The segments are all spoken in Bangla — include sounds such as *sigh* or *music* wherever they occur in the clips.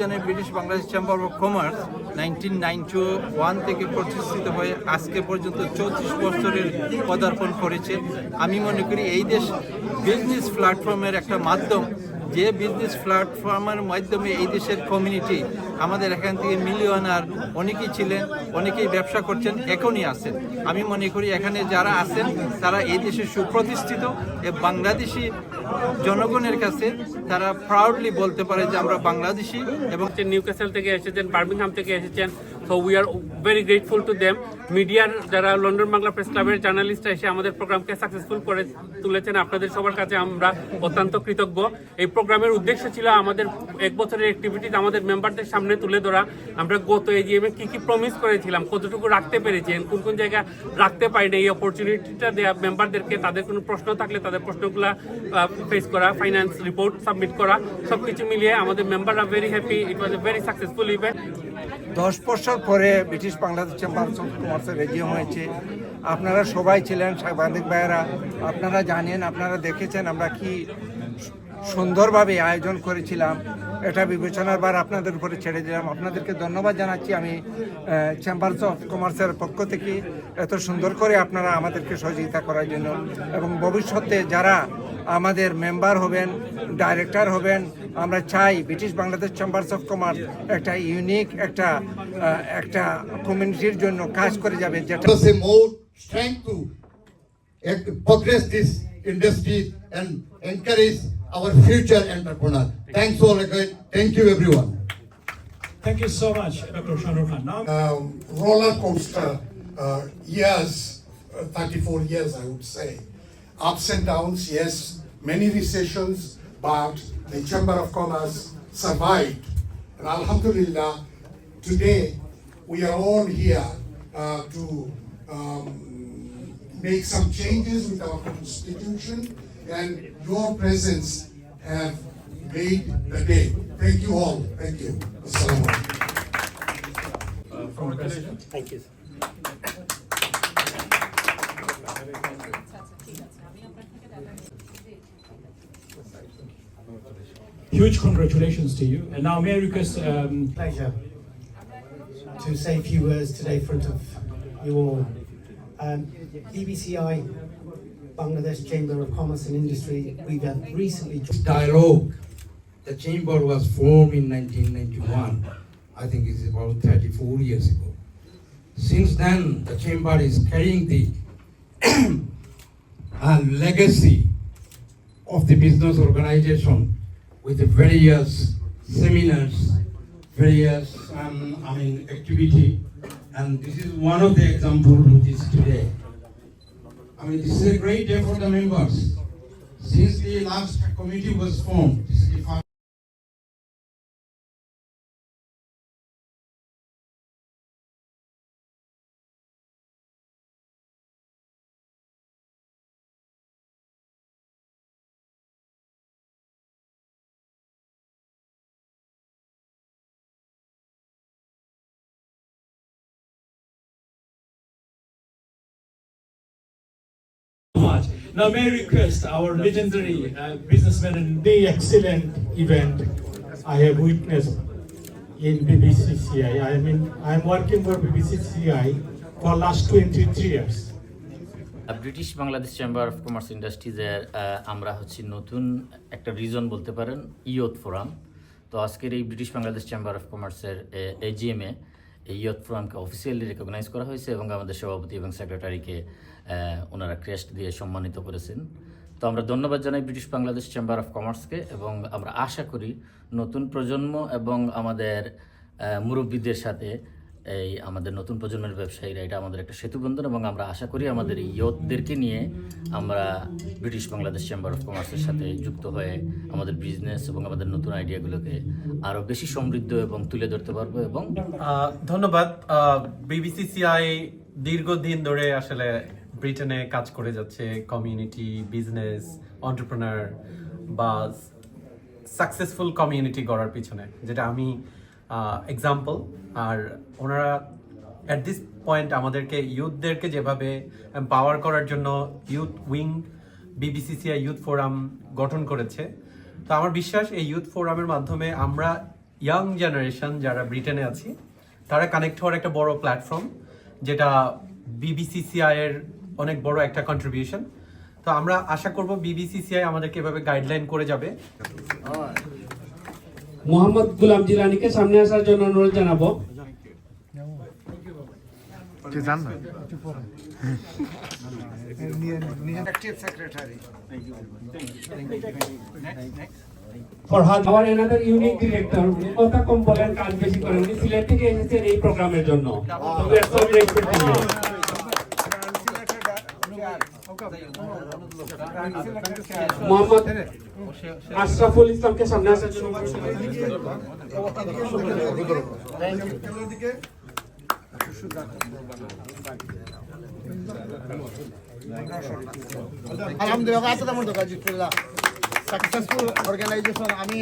জানেন British Bangladesh chamber of commerce nineteen ninety one থেকে প্রতিষ্ঠিত হয়ে আজকে পর্যন্ত চৌত্রিশ বছরের পদার্পণ করেছে। আমি মনে করি এই দেশ বিজনেস প্ল্যাটফর্মের একটা মাধ্যম। যে বিজনেস প্ল্যাটফর্মের মাধ্যমে এই দেশের কমিউনিটি আমাদের এখান থেকে মিলিয়নার অনেকেই ছিলেন, অনেকেই ব্যবসা করছেন, এখনই আছেন। আমি মনে করি এখানে যারা আছেন, তারা এই দেশে সুপ্রতিষ্ঠিত। বাংলাদেশি জনগণের কাছে তারা প্রাউডলি বলতে পারে যে আমরা বাংলাদেশি এবং হচ্ছে নিউক্যাসেল থেকে এসেছেন, বার্মিংহাম থেকে এসেছেন so we are very grateful to them মিডিয়ার যারা লন্ডন বাংলা প্রেস ক্লাবের জার্নালিস্টরা এসে আমাদের প্রোগ্রামকে সাকসেসফুল করে তুলেছেন, আপনাদের সবার কাছে আমরা অত্যন্ত কৃতজ্ঞ। এই প্রোগ্রামের উদ্দেশ্য ছিল আমাদের এক বছরের অ্যাক্টিভিটিস আমাদের মেম্বারদের সামনে তুলে ধরা। আমরা গত এজিএমে কি কি প্রমিস করেছিলাম, কতটুকু রাখতে পেরেছি কোন কোন জায়গা রাখতে পারিনি, এই অপরচুনিটিটা দেওয়া মেম্বারদেরকে তাদের কোনো প্রশ্ন থাকলে তাদের প্রশ্নগুলো ফেস করা ফাইন্যান্স রিপোর্ট সাবমিট করা সব কিছু মিলিয়ে আমাদের মেম্বাররা very happy it was a very successful event দশ বছর পরে ব্রিটিশ বাংলাদেশ চেম্বার অফ কমার্সের রেজিও হয়েছে। আপনারা সবাই ছিলেন, সাংবাদিক ভাইয়েরা। আপনারা জানেন, আপনারা দেখেছেন আমরা কি সুন্দরভাবে আয়োজন করেছিলাম। এটা বিবেচনার বার আপনাদের উপরে ছেড়ে দিলাম। আপনাদেরকে ধন্যবাদ জানাচ্ছি। আমি চেম্বার্স অফ কমার্সের পক্ষ থেকে এত সুন্দর করে আপনারা আমাদেরকে সহযোগিতা করার জন্য এবং ভবিষ্যতে যারা আমাদের মেম্বার হবেন ডাইরেক্টর হবেন আমরা চাই British Bangladesh chambers of commerce একটা ইউনিক একটা একটা কমিউনিটির জন্য কাজ করে যাবে যেটা industry and encourage our future thank you all thank you everyone thank you so much roller coaster uh, years, uh, 34 years, I would say. Ups and downs, yes, many recessions, but the Chamber of Commerce survived. And Alhamdulillah, today we are all here uh, to um, make some changes with our constitution, and your presence have made the day. Thank you all. Thank you. Assalamu alaikum. from the President. Huge congratulations to you. And now may I request um, pleasure to say a few words today in front of you all. Um, BBCI, Bangladesh Chamber of Commerce and Industry, we've uh, recently dialogue. The chamber was formed in 1991. I think it's about 34 years ago. Since then, the chamber is carrying the *clears throat* uh, legacy of the business organization with various seminars, various um, I mean activity, and this is one of the examples which is today. I mean, this is a great day for the members. Since the last committee was formed, much. Now may I request our legendary uh, businessman and the excellent event I have witnessed in BBCCI. I mean, I am working for BBCCI for last 23 years. British Bangladesh chamber of commerce ইন্ডাস্ট্রিজের আমরা হচ্ছি নতুন একটা রিজন বলতে পারেন ইয়ত ফোরাম তো আজকের এই ব্রিটিশ বাংলাদেশ চেম্বার অফ কমার্সের এজিএমে এই ইয়থ ফোরামকে অফিসিয়ালি রেকগনাইজ করা হয়েছে এবং আমাদের সভাপতি এবং সেক্রেটারিকে ওনারা ক্রেস্ট দিয়ে সম্মানিত করেছেন। তো আমরা ধন্যবাদ জানাই ব্রিটিশ বাংলাদেশ চেম্বার অফ কমার্সকে এবং আমরা আশা করি নতুন প্রজন্ম এবং আমাদের মুরব্বীদের সাথে এই আমাদের নতুন প্রজন্মের ব্যবসায়ীরা, এটা আমাদের একটা সেতুবন্ধন এবং আমরা আশা করি আমাদের এই ইয়তদেরকে নিয়ে আমরা ব্রিটিশ বাংলাদেশ চেম্বার অফ কমার্সের সাথে যুক্ত হয়ে আমাদের বিজনেস এবং আমাদের নতুন আইডিয়াগুলোকে আরও বেশি সমৃদ্ধ এবং তুলে ধরতে পারব এবং ধন্যবাদ। বিবিসিসিআই দীর্ঘদিন ধরে আসলে ব্রিটেনে কাজ করে যাচ্ছে কমিউনিটি বিজনেস অন্টারপ্রেনার বা সাকসেসফুল কমিউনিটি গড়ার পিছনে, যেটা আমি এক্সাম্পল আর ওনারা অ্যাট দিস পয়েন্ট আমাদেরকে ইউথদেরকে যেভাবে পাওয়ার করার জন্য youth wing BBCCI youth forum গঠন করেছে, তো আমার বিশ্বাস এই ইউথ ফোরামের মাধ্যমে আমরা ইয়াং জেনারেশন যারা ব্রিটেনে আছি, তারা কানেক্ট হওয়ার একটা বড় প্ল্যাটফর্ম যেটা বিবিসিসিআই এর অনেক বড় একটা কন্ট্রিবিউশন তো আমরা আশা করব বিবিসিসিআই আমাদেরকে এভাবে গাইডলাইন করে যাবে। মোহাম্মদ গুলাম জিলানিকে সামনে আসার জন্য অনুরোধ জানাব Active secretary. ফরহাদ আবার এনাদের ইউনিক ডিরেক্টর কথা কম বলেন কাজ বেশি করেন উনি সিলেট থেকে এসেছেন এই প্রোগ্রামের জন্য মোহাম্মদ আশরাফুল ইসলামকে সামনে আসার জন্য আলহামদুলিল্লাহ আচ্ছা অর্গানাইজেশন আমি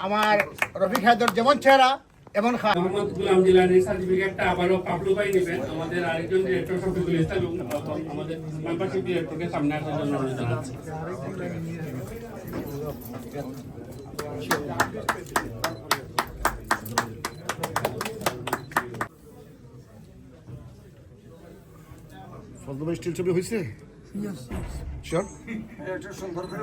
আমার রফিক হায়দর যেমন চেহারা এমন মোহাম্মদ গুলাম জিলানির সার্টিফিকেটটা আবারও পাবলু ভাই নেবেন আমাদের আরেকজন ডিরেক্টর শফিকুল ইসলাম এবং আমাদের মেম্বারশিপ ডিরেক্টরকে সামনে আসার জন্য অনুরোধ জানাচ্ছি। ফজলু ভাই স্টিল ছবি হয়েছে শিওর একটু সুন্দর করে